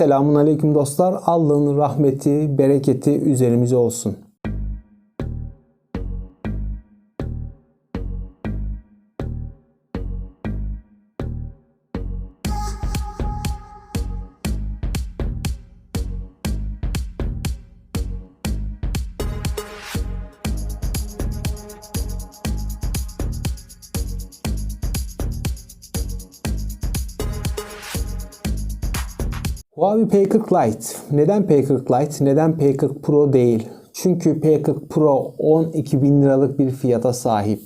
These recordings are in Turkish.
Selamun Aleyküm dostlar. Allah'ın rahmeti, bereketi üzerimize olsun. Huawei P40 Lite. Neden P40 Lite? Neden P40 Pro değil? Çünkü P40 Pro 12 bin liralık bir fiyata sahip.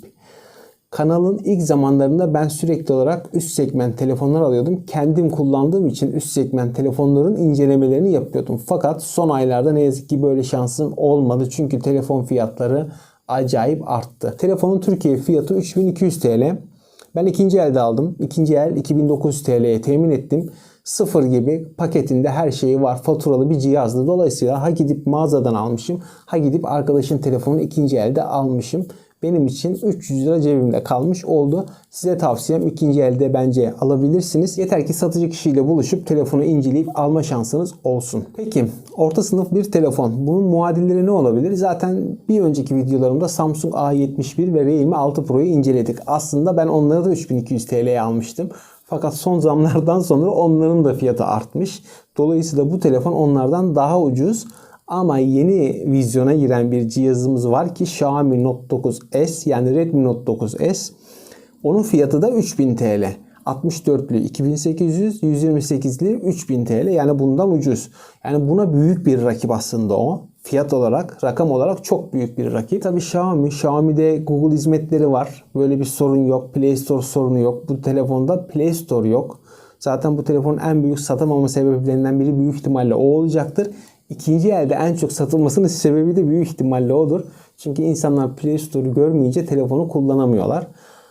Kanalın ilk zamanlarında ben sürekli olarak üst segment telefonlar alıyordum. Kendim kullandığım için üst segment telefonların incelemelerini yapıyordum. Fakat son aylarda ne yazık ki böyle şansım olmadı. Çünkü telefon fiyatları acayip arttı. Telefonun Türkiye fiyatı 3200 TL. Ben ikinci elde aldım. İkinci el 2900 TL'ye temin ettim. Sıfır gibi paketinde her şeyi var. Faturalı bir cihazdı. Dolayısıyla ha gidip mağazadan almışım. Ha gidip arkadaşın telefonunu ikinci elde almışım. Benim için 300 lira cebimde kalmış oldu. Size tavsiyem ikinci elde bence alabilirsiniz. Yeter ki satıcı kişiyle buluşup telefonu inceleyip alma şansınız olsun. Peki orta sınıf bir telefon. Bunun muadilleri ne olabilir? Zaten bir önceki videolarımda Samsung A71 ve Realme 6 Pro'yu inceledik. Aslında ben onları da 3200 TL'ye almıştım. Fakat son zamlardan sonra onların da fiyatı artmış. Dolayısıyla bu telefon onlardan daha ucuz. Ama yeni vizyona giren bir cihazımız var ki Xiaomi Note 9S yani Redmi Note 9S. Onun fiyatı da 3000 TL. 64'lü 2800, 128'li 3000 TL yani bundan ucuz. Yani buna büyük bir rakip aslında o. Fiyat olarak, rakam olarak çok büyük bir rakip. Tabi Xiaomi, Xiaomi'de Google hizmetleri var. Böyle bir sorun yok. Play Store sorunu yok. Bu telefonda Play Store yok. Zaten bu telefonun en büyük satamama sebeplerinden biri büyük ihtimalle o olacaktır. İkinci elde en çok satılmasının sebebi de büyük ihtimalle odur. Çünkü insanlar Play Store'u görmeyince telefonu kullanamıyorlar.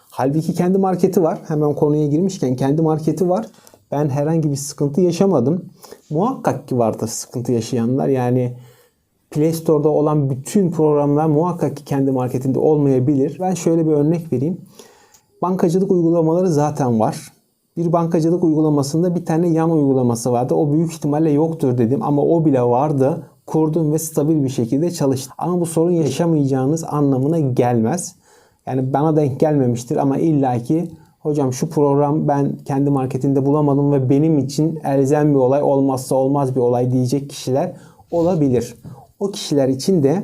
Halbuki kendi marketi var. Hemen konuya girmişken kendi marketi var. Ben herhangi bir sıkıntı yaşamadım. Muhakkak ki vardır sıkıntı yaşayanlar. Yani Play Store'da olan bütün programlar muhakkak ki kendi marketinde olmayabilir. Ben şöyle bir örnek vereyim. Bankacılık uygulamaları zaten var. Bir bankacılık uygulamasında bir tane yan uygulaması vardı. O büyük ihtimalle yoktur dedim ama o bile vardı. Kurdum ve stabil bir şekilde çalıştı. Ama bu sorun yaşamayacağınız anlamına gelmez. Yani bana denk gelmemiştir ama illaki hocam şu program ben kendi marketinde bulamadım ve benim için elzem bir olay olmazsa olmaz bir olay diyecek kişiler olabilir. O kişiler için de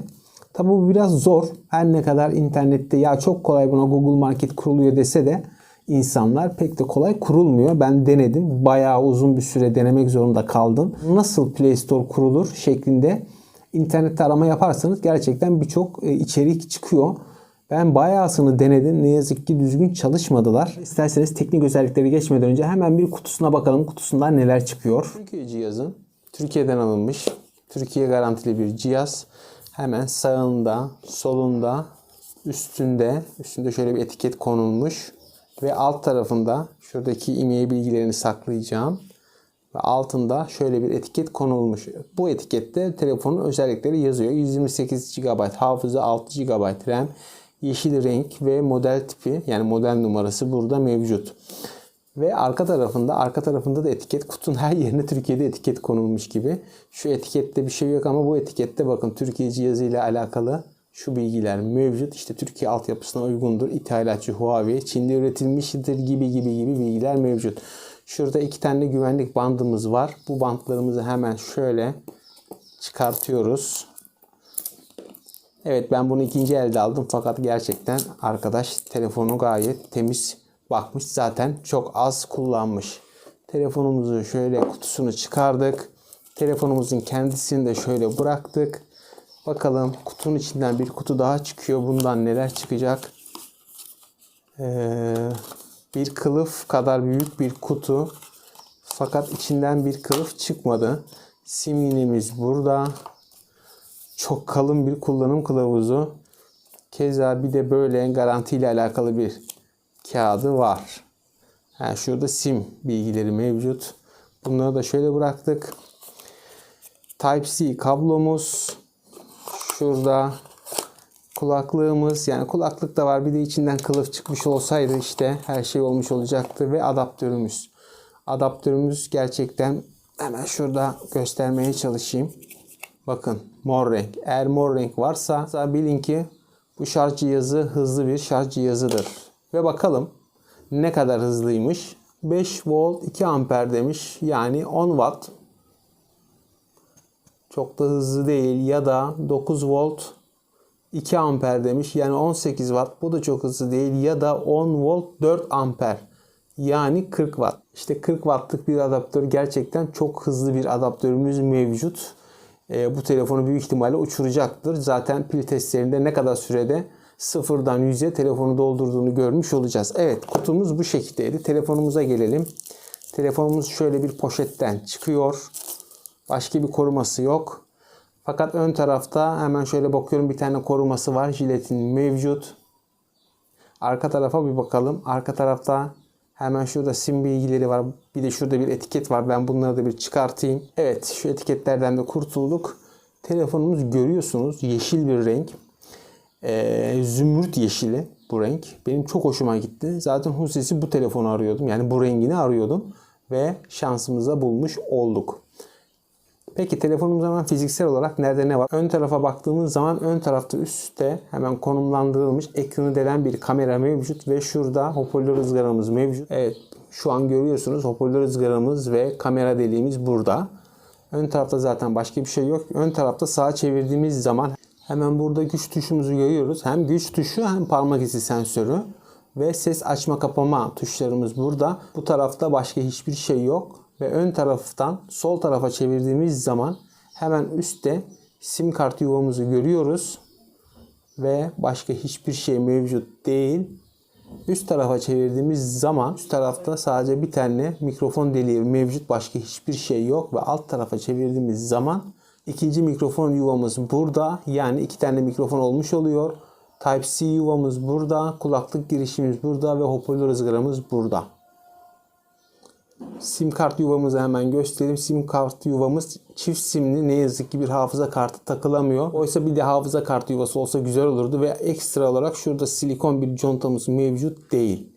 tabi bu biraz zor. Her ne kadar internette ya çok kolay buna Google Market kuruluyor dese de insanlar pek de kolay kurulmuyor. Ben denedim. Bayağı uzun bir süre denemek zorunda kaldım. Nasıl Play Store kurulur şeklinde internette arama yaparsanız gerçekten birçok e, içerik çıkıyor. Ben bayağısını denedim. Ne yazık ki düzgün çalışmadılar. İsterseniz teknik özellikleri geçmeden önce hemen bir kutusuna bakalım. Kutusundan neler çıkıyor. Türkiye cihazı. Türkiye'den alınmış. Türkiye garantili bir cihaz. Hemen sağında, solunda, üstünde, üstünde şöyle bir etiket konulmuş. Ve alt tarafında şuradaki e-mail bilgilerini saklayacağım. Ve altında şöyle bir etiket konulmuş. Bu etikette telefonun özellikleri yazıyor. 128 GB hafıza, 6 GB RAM, yeşil renk ve model tipi yani model numarası burada mevcut. Ve arka tarafında arka tarafında da etiket kutunun her yerine Türkiye'de etiket konulmuş gibi. Şu etikette bir şey yok ama bu etikette bakın Türkiye cihazı ile alakalı şu bilgiler mevcut. İşte Türkiye altyapısına uygundur. İthalatçı Huawei, Çin'de üretilmiştir gibi gibi gibi bilgiler mevcut. Şurada iki tane güvenlik bandımız var. Bu bantlarımızı hemen şöyle çıkartıyoruz. Evet ben bunu ikinci elde aldım fakat gerçekten arkadaş telefonu gayet temiz bakmış. Zaten çok az kullanmış. Telefonumuzu şöyle kutusunu çıkardık. Telefonumuzun kendisini de şöyle bıraktık. Bakalım kutunun içinden bir kutu daha çıkıyor. Bundan neler çıkacak? Ee, bir kılıf kadar büyük bir kutu. Fakat içinden bir kılıf çıkmadı. Sim iğnemiz burada. Çok kalın bir kullanım kılavuzu. Keza bir de böyle garanti ile alakalı bir kağıdı var. Yani şurada sim bilgileri mevcut. Bunları da şöyle bıraktık. Type-C kablomuz. Şurada kulaklığımız yani kulaklık da var. Bir de içinden kılıf çıkmış olsaydı işte her şey olmuş olacaktı ve adaptörümüz. Adaptörümüz gerçekten Hemen şurada göstermeye çalışayım. Bakın mor renk. Eğer mor renk varsa bilin ki bu şarj cihazı hızlı bir şarj cihazıdır. Ve bakalım ne kadar hızlıymış. 5 volt 2 amper demiş. Yani 10 watt. Çok da hızlı değil. Ya da 9 volt 2 amper demiş. Yani 18 watt. Bu da çok hızlı değil. Ya da 10 volt 4 amper. Yani 40 watt. İşte 40 wattlık bir adaptör gerçekten çok hızlı bir adaptörümüz mevcut. Ee, bu telefonu büyük ihtimalle uçuracaktır. Zaten pil testlerinde ne kadar sürede sıfırdan 100'e telefonu doldurduğunu görmüş olacağız. Evet kutumuz bu şekildeydi. Telefonumuza gelelim. Telefonumuz şöyle bir poşetten çıkıyor. Başka bir koruması yok. Fakat ön tarafta hemen şöyle bakıyorum bir tane koruması var. Jiletin mevcut. Arka tarafa bir bakalım. Arka tarafta hemen şurada sim bilgileri var. Bir de şurada bir etiket var. Ben bunları da bir çıkartayım. Evet şu etiketlerden de kurtulduk. Telefonumuz görüyorsunuz yeşil bir renk. Ee, zümrüt yeşili bu renk. Benim çok hoşuma gitti. Zaten hususi bu telefonu arıyordum. Yani bu rengini arıyordum. Ve şansımıza bulmuş olduk. Peki telefonumuz hemen fiziksel olarak nerede ne var? Ön tarafa baktığımız zaman ön tarafta üstte hemen konumlandırılmış ekranı delen bir kamera mevcut ve şurada hoparlör ızgaramız mevcut. Evet şu an görüyorsunuz hoparlör ızgaramız ve kamera deliğimiz burada. Ön tarafta zaten başka bir şey yok. Ön tarafta sağa çevirdiğimiz zaman hemen burada güç tuşumuzu görüyoruz. Hem güç tuşu hem parmak izi sensörü ve ses açma kapama tuşlarımız burada. Bu tarafta başka hiçbir şey yok ve ön taraftan sol tarafa çevirdiğimiz zaman hemen üstte sim kart yuvamızı görüyoruz ve başka hiçbir şey mevcut değil. Üst tarafa çevirdiğimiz zaman üst tarafta sadece bir tane mikrofon deliği mevcut başka hiçbir şey yok ve alt tarafa çevirdiğimiz zaman ikinci mikrofon yuvamız burada yani iki tane mikrofon olmuş oluyor. Type-C yuvamız burada, kulaklık girişimiz burada ve hoparlör ızgaramız burada. Sim kart yuvamızı hemen göstereyim. Sim kart yuvamız çift simli. Ne yazık ki bir hafıza kartı takılamıyor. Oysa bir de hafıza kartı yuvası olsa güzel olurdu ve ekstra olarak şurada silikon bir contamız mevcut değil.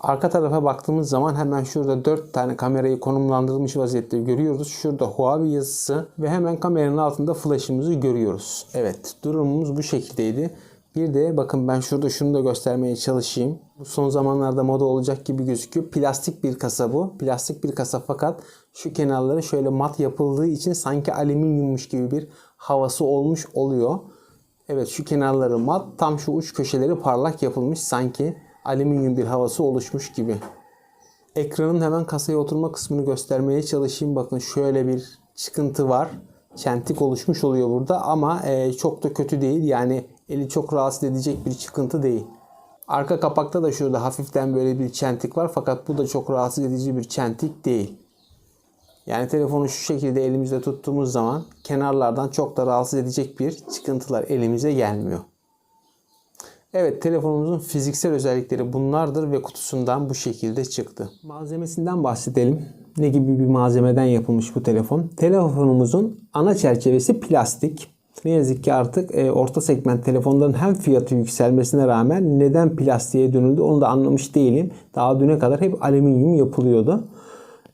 Arka tarafa baktığımız zaman hemen şurada 4 tane kamerayı konumlandırılmış vaziyette görüyoruz. Şurada Huawei yazısı ve hemen kameranın altında flash'ımızı görüyoruz. Evet durumumuz bu şekildeydi. Bir de bakın ben şurada şunu da göstermeye çalışayım. Bu son zamanlarda moda olacak gibi gözüküyor. Plastik bir kasa bu. Plastik bir kasa fakat şu kenarları şöyle mat yapıldığı için sanki alüminyummuş gibi bir havası olmuş oluyor. Evet şu kenarları mat tam şu uç köşeleri parlak yapılmış sanki alüminyum bir havası oluşmuş gibi. Ekranın hemen kasaya oturma kısmını göstermeye çalışayım. Bakın şöyle bir çıkıntı var. Çentik oluşmuş oluyor burada ama e, çok da kötü değil. Yani eli çok rahatsız edecek bir çıkıntı değil. Arka kapakta da şurada hafiften böyle bir çentik var fakat bu da çok rahatsız edici bir çentik değil. Yani telefonu şu şekilde elimizde tuttuğumuz zaman kenarlardan çok da rahatsız edecek bir çıkıntılar elimize gelmiyor. Evet telefonumuzun fiziksel özellikleri bunlardır ve kutusundan bu şekilde çıktı. Malzemesinden bahsedelim. Ne gibi bir malzemeden yapılmış bu telefon? Telefonumuzun ana çerçevesi plastik. Ne yazık ki artık e, orta segment telefonların hem fiyatı yükselmesine rağmen neden plastiğe dönüldü onu da anlamış değilim. Daha düne kadar hep alüminyum yapılıyordu.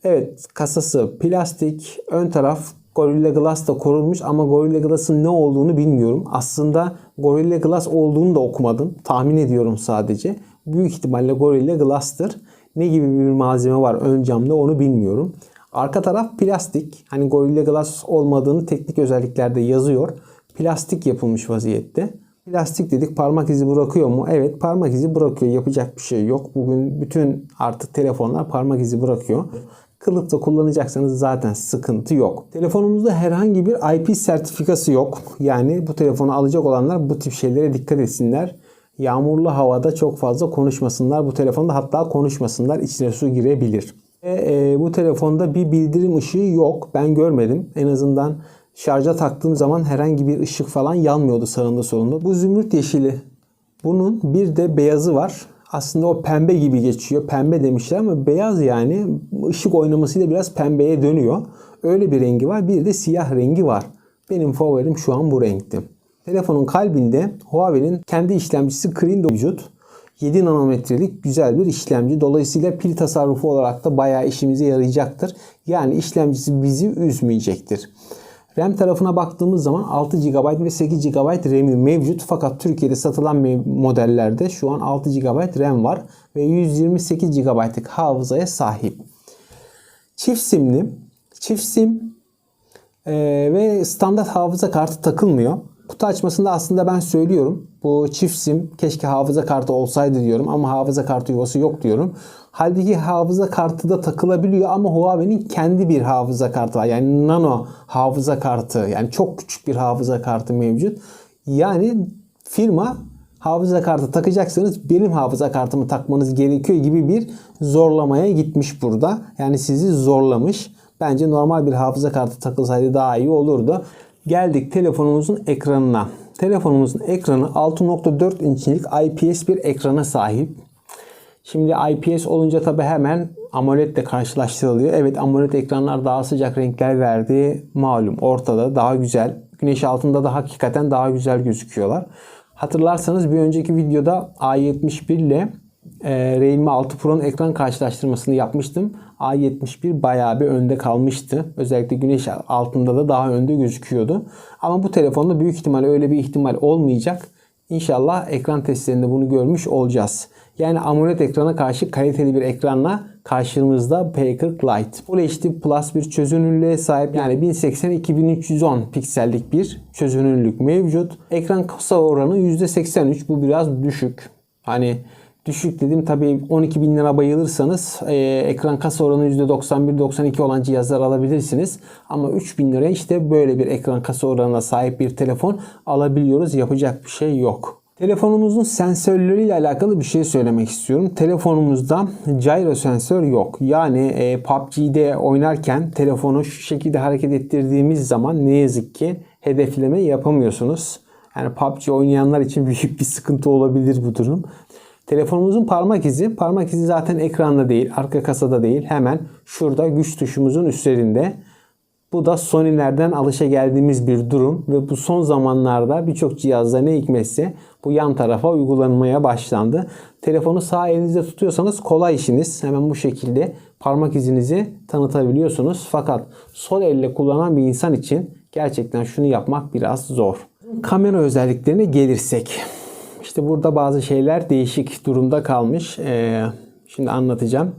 Evet kasası plastik. Ön taraf Gorilla Glass'ta korunmuş ama Gorilla Glass'ın ne olduğunu bilmiyorum. Aslında Gorilla Glass olduğunu da okumadım. Tahmin ediyorum sadece. Büyük ihtimalle Gorilla Glass'tır. Ne gibi bir malzeme var ön camda onu bilmiyorum. Arka taraf plastik. Hani Gorilla Glass olmadığını teknik özelliklerde yazıyor. Plastik yapılmış vaziyette. Plastik dedik parmak izi bırakıyor mu? Evet parmak izi bırakıyor. Yapacak bir şey yok. Bugün bütün artık telefonlar parmak izi bırakıyor. Kılıfta kullanacaksanız zaten sıkıntı yok. Telefonumuzda herhangi bir IP sertifikası yok. Yani bu telefonu alacak olanlar bu tip şeylere dikkat etsinler. Yağmurlu havada çok fazla konuşmasınlar. Bu telefonda hatta konuşmasınlar. İçine su girebilir. Ve, e, bu telefonda bir bildirim ışığı yok. Ben görmedim. En azından şarja taktığım zaman herhangi bir ışık falan yanmıyordu sağında solunda. Bu zümrüt yeşili. Bunun bir de beyazı var. Aslında o pembe gibi geçiyor. Pembe demişler ama beyaz yani ışık oynamasıyla biraz pembeye dönüyor. Öyle bir rengi var. Bir de siyah rengi var. Benim favorim şu an bu renkti. Telefonun kalbinde Huawei'nin kendi işlemcisi Krino mevcut. 7 nanometrelik güzel bir işlemci. Dolayısıyla pil tasarrufu olarak da bayağı işimize yarayacaktır. Yani işlemcisi bizi üzmeyecektir. RAM tarafına baktığımız zaman 6 GB ve 8 GB RAM'i mevcut. Fakat Türkiye'de satılan modellerde şu an 6 GB RAM var ve 128 GB'lık hafızaya sahip. Çift simli. Çift sim ve standart hafıza kartı takılmıyor. Kutu açmasında aslında ben söylüyorum. Bu çift sim keşke hafıza kartı olsaydı diyorum ama hafıza kartı yuvası yok diyorum. Halbuki hafıza kartı da takılabiliyor ama Huawei'nin kendi bir hafıza kartı var. Yani nano hafıza kartı yani çok küçük bir hafıza kartı mevcut. Yani firma hafıza kartı takacaksanız benim hafıza kartımı takmanız gerekiyor gibi bir zorlamaya gitmiş burada. Yani sizi zorlamış. Bence normal bir hafıza kartı takılsaydı daha iyi olurdu. Geldik telefonumuzun ekranına. Telefonumuzun ekranı 6.4 inçlik IPS bir ekrana sahip. Şimdi IPS olunca tabi hemen AMOLED ile karşılaştırılıyor. Evet AMOLED ekranlar daha sıcak renkler verdi. Malum ortada daha güzel. Güneş altında da hakikaten daha güzel gözüküyorlar. Hatırlarsanız bir önceki videoda A71 ile e, Realme 6 Pro'nun ekran karşılaştırmasını yapmıştım. A71 bayağı bir önde kalmıştı. Özellikle güneş altında da daha önde gözüküyordu. Ama bu telefonda büyük ihtimal öyle bir ihtimal olmayacak. İnşallah ekran testlerinde bunu görmüş olacağız. Yani AMOLED ekrana karşı kaliteli bir ekranla karşımızda P40 Lite. Full HD Plus bir çözünürlüğe sahip yani 1080-2310 piksellik bir çözünürlük mevcut. Ekran kasa oranı %83 bu biraz düşük. Hani Düşük dedim tabii 12 bin lira bayılırsanız e, ekran kasa oranı %91-92 olan cihazlar alabilirsiniz. Ama 3 bin liraya işte böyle bir ekran kasa oranına sahip bir telefon alabiliyoruz. Yapacak bir şey yok. Telefonumuzun sensörleriyle alakalı bir şey söylemek istiyorum. Telefonumuzda gyro sensör yok. Yani e, PUBG'de oynarken telefonu şu şekilde hareket ettirdiğimiz zaman ne yazık ki hedefleme yapamıyorsunuz. Yani PUBG oynayanlar için büyük bir sıkıntı olabilir bu durum. Telefonumuzun parmak izi, parmak izi zaten ekranda değil, arka kasada değil. Hemen şurada güç tuşumuzun üstlerinde. Bu da Sony'lerden alışa geldiğimiz bir durum ve bu son zamanlarda birçok cihazda ne hikmetse bu yan tarafa uygulanmaya başlandı. Telefonu sağ elinizde tutuyorsanız kolay işiniz. Hemen bu şekilde parmak izinizi tanıtabiliyorsunuz. Fakat sol elle kullanan bir insan için gerçekten şunu yapmak biraz zor. Kamera özelliklerine gelirsek. İşte burada bazı şeyler değişik durumda kalmış. Ee, şimdi anlatacağım.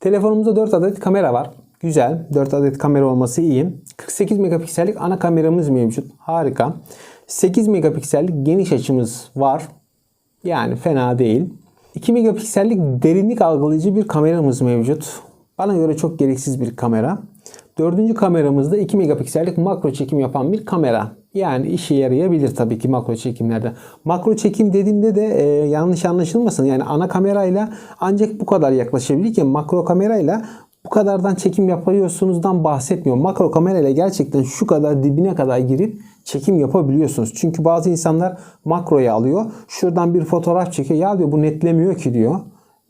Telefonumuzda 4 adet kamera var. Güzel. 4 adet kamera olması iyi. 48 megapiksellik ana kameramız mevcut. Harika. 8 megapiksellik geniş açımız var. Yani fena değil. 2 megapiksellik derinlik algılayıcı bir kameramız mevcut. Bana göre çok gereksiz bir kamera. Dördüncü kameramızda 2 megapiksellik makro çekim yapan bir kamera. Yani işe yarayabilir tabii ki makro çekimlerde. Makro çekim dediğimde de e, yanlış anlaşılmasın. Yani ana kamerayla ancak bu kadar yaklaşabilirken makro kamerayla bu kadardan çekim yapıyorsunuzdan bahsetmiyorum. Makro kamerayla gerçekten şu kadar dibine kadar girip çekim yapabiliyorsunuz. Çünkü bazı insanlar makroya alıyor. Şuradan bir fotoğraf çekiyor. Ya diyor bu netlemiyor ki diyor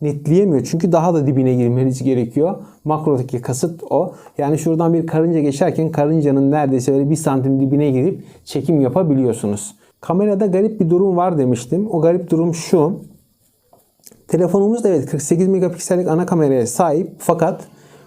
netleyemiyor. Çünkü daha da dibine girmeniz gerekiyor. Makrodaki kasıt o. Yani şuradan bir karınca geçerken karıncanın neredeyse böyle bir santim dibine girip çekim yapabiliyorsunuz. Kamerada garip bir durum var demiştim. O garip durum şu. Telefonumuz da evet 48 megapiksellik ana kameraya sahip fakat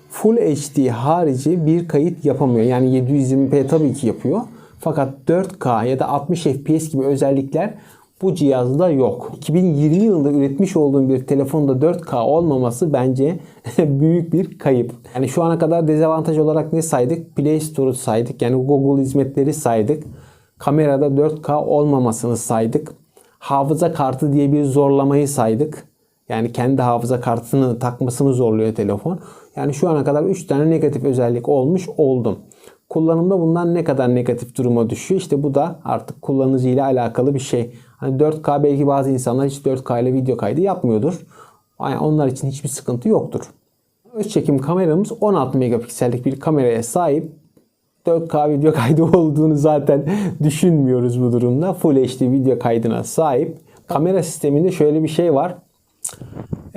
Full HD harici bir kayıt yapamıyor. Yani 720p tabii ki yapıyor. Fakat 4K ya da 60 FPS gibi özellikler bu cihazda yok. 2020 yılında üretmiş olduğum bir telefonda 4K olmaması bence büyük bir kayıp. Yani şu ana kadar dezavantaj olarak ne saydık? Play Store'u saydık. Yani Google hizmetleri saydık. Kamerada 4K olmamasını saydık. Hafıza kartı diye bir zorlamayı saydık. Yani kendi hafıza kartını takmasını zorluyor telefon. Yani şu ana kadar 3 tane negatif özellik olmuş oldum. Kullanımda bundan ne kadar negatif duruma düşüyor? İşte bu da artık kullanıcı ile alakalı bir şey. Hani 4K belki bazı insanlar hiç 4K ile video kaydı yapmıyordur. Yani onlar için hiçbir sıkıntı yoktur. Öz çekim kameramız 16 megapiksellik bir kameraya sahip. 4K video kaydı olduğunu zaten düşünmüyoruz bu durumda. Full HD video kaydına sahip. Kamera sisteminde şöyle bir şey var.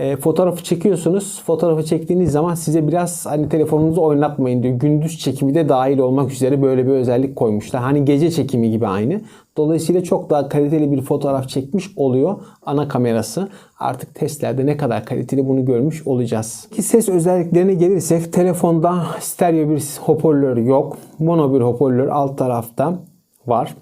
E, fotoğrafı çekiyorsunuz. Fotoğrafı çektiğiniz zaman size biraz hani telefonunuzu oynatmayın diyor. Gündüz çekimi de dahil olmak üzere böyle bir özellik koymuşlar. Hani gece çekimi gibi aynı. Dolayısıyla çok daha kaliteli bir fotoğraf çekmiş oluyor ana kamerası. Artık testlerde ne kadar kaliteli bunu görmüş olacağız. Ki ses özelliklerine gelirsek telefonda stereo bir hoparlör yok. Mono bir hoparlör alt tarafta var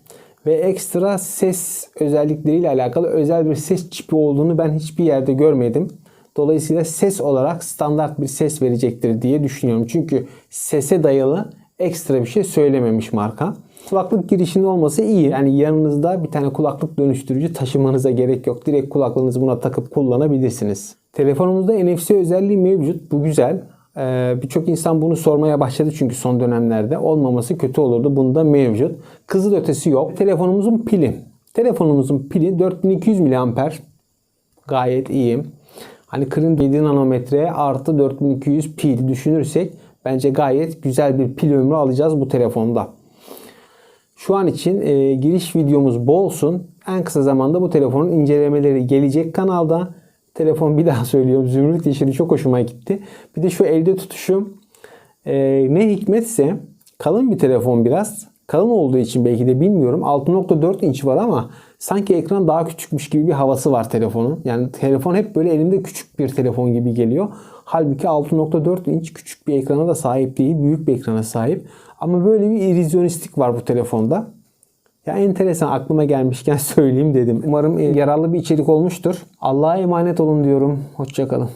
ve ekstra ses özellikleriyle alakalı özel bir ses çipi olduğunu ben hiçbir yerde görmedim. Dolayısıyla ses olarak standart bir ses verecektir diye düşünüyorum. Çünkü sese dayalı ekstra bir şey söylememiş marka. Kulaklık girişinin olması iyi. Yani yanınızda bir tane kulaklık dönüştürücü taşımanıza gerek yok. Direkt kulaklığınızı buna takıp kullanabilirsiniz. Telefonumuzda NFC özelliği mevcut. Bu güzel. Ee, Birçok insan bunu sormaya başladı çünkü son dönemlerde. Olmaması kötü olurdu. Bunda mevcut. Kızıl ötesi yok. Telefonumuzun pili. Telefonumuzun pili 4200 mAh. Gayet iyi. Hani kırın 7 nanometre artı 4200 pil düşünürsek bence gayet güzel bir pil ömrü alacağız bu telefonda. Şu an için e, giriş videomuz bu olsun. En kısa zamanda bu telefonun incelemeleri gelecek kanalda. Telefon bir daha söylüyorum. Zümrüt yeşili çok hoşuma gitti. Bir de şu elde tutuşum e, ne hikmetse kalın bir telefon biraz. Kalın olduğu için belki de bilmiyorum. 6.4 inç var ama sanki ekran daha küçükmüş gibi bir havası var telefonun. Yani telefon hep böyle elimde küçük bir telefon gibi geliyor. Halbuki 6.4 inç küçük bir ekrana da sahip değil. Büyük bir ekrana sahip. Ama böyle bir illüzyonistlik var bu telefonda. Ya enteresan aklıma gelmişken söyleyeyim dedim. Umarım e, yararlı bir içerik olmuştur. Allah'a emanet olun diyorum. Hoşçakalın.